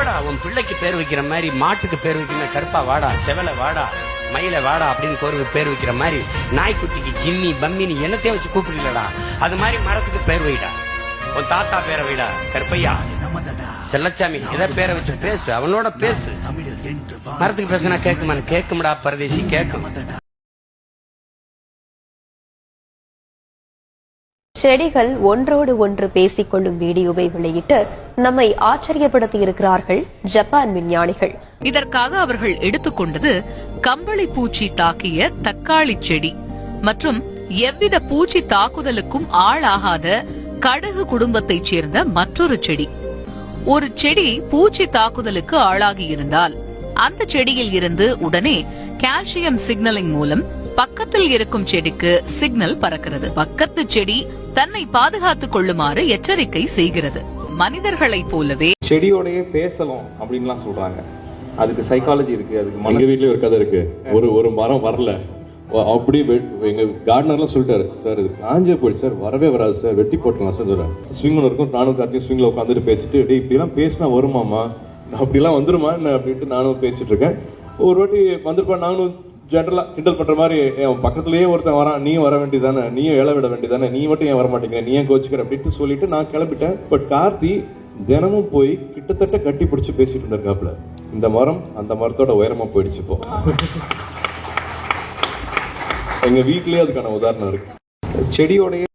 போடா உன் பிள்ளைக்கு பேர் வைக்கிற மாதிரி மாட்டுக்கு பேர் வைக்கிற கருப்பா வாடா செவல வாடா மயில வாடா அப்படின்னு கோருக்கு பேர் வைக்கிற மாதிரி நாய்க்குட்டிக்கு ஜிம்மி பம்மின்னு என்னத்தையும் வச்சு கூப்பிடலடா. அது மாதிரி மரத்துக்கு பேர் வைடா. உன் தாத்தா பேரை வைடா கருப்பையா. செல்லச்சாமி எதை பேரை வச்சு பேசு அவனோட பேசு. மரத்துக்கு பேசுனா கேட்குமான்னு கேட்கும்டா பரதேசி கேட்கும் செடிகள் ஒன்றோடு ஒன்று பேசிக்கொள்ளும் வீடியோவை வெளியிட்டு நம்மை ஆச்சரியப்படுத்தி இருக்கிறார்கள் ஜப்பான் விஞ்ஞானிகள். இதற்காக அவர்கள் எடுத்துக்கொண்டது கம்பளி பூச்சி தாக்கிய தக்காளி செடி மற்றும் எவ்வித பூச்சி தாக்குதலுக்கும் ஆளாகாத கடுகு குடும்பத்தைச் சேர்ந்த மற்றொரு செடி. ஒரு செடி பூச்சி தாக்குதலுக்கு ஆளாகி இருந்தால் அந்த செடியில் இருந்து உடனே கால்சியம் சிக்னலிங் மூலம் பக்கத்தில் இருக்கும் செடிக்கு சிக்னல் பறக்கிறது. பக்கத்து செடி தன்னை பாதுகாத்துக் கொள்ளுமாறு எச்சரிக்கை செய்கிறது. மனிதர்களைப் போலவே செடியோடயே பேசலாம் அப்படின்லாம் சொல்றாங்க. அதுக்கு சைக்காலஜி இருக்கு அதுக்கு மன எங்க வீட்லயும் ஒரு கதை இருக்கு. ஒரு ஒரு மரம் வரல. அப்படியே எங்க கார்டனர்லாம் சொல்லிட்டாரு சார் இது காஞ்சே போயிடுச்சு சார். வரவே வராது சார். வெட்டி போட்டலாம் சார் சொல்றேன் ஸ்விங் இருக்கும் நானும் கார்த்தியும் ஸ்விங்ல உட்காந்துட்டு பேசிட்டு டேய் இப்படிலாம் பேசினா வருமாமா அப்படிலாம் வந்துருமா என்ன? அப்படின்ட்டு நானும் பேசிட்டு இருக்கேன். ஒரு வாட்டி வந்திருப்பா நானும் ஜென்ரலா கிண்டல் பண்ற மாதிரி என் பக்கத்துலயே ஒருத்தன் வரான் நீயும் வர வேண்டியதானே நீயும் இழ விட வேண்டியதானே நீ மட்டும் ஏன் வர மாட்டேங்கிற நீ ஏன் கோச்சுக்கிற அப்படின்ட்டு சொல்லிட்டு நான் கிளம்பிட்டேன். பட் கார்த்தி தினமும் போய் கிட்டத்தட்ட கட்டி பிடிச்சு பேசிட்டு இருந்திருக்காப்ல இந்த மரம் அந்த மரத்தோட உயரமா போயிடுச்சு இப்போ. எங்க வீட்லயே அதுக்கான உதாரணம் இருக்கு. செடியோடயே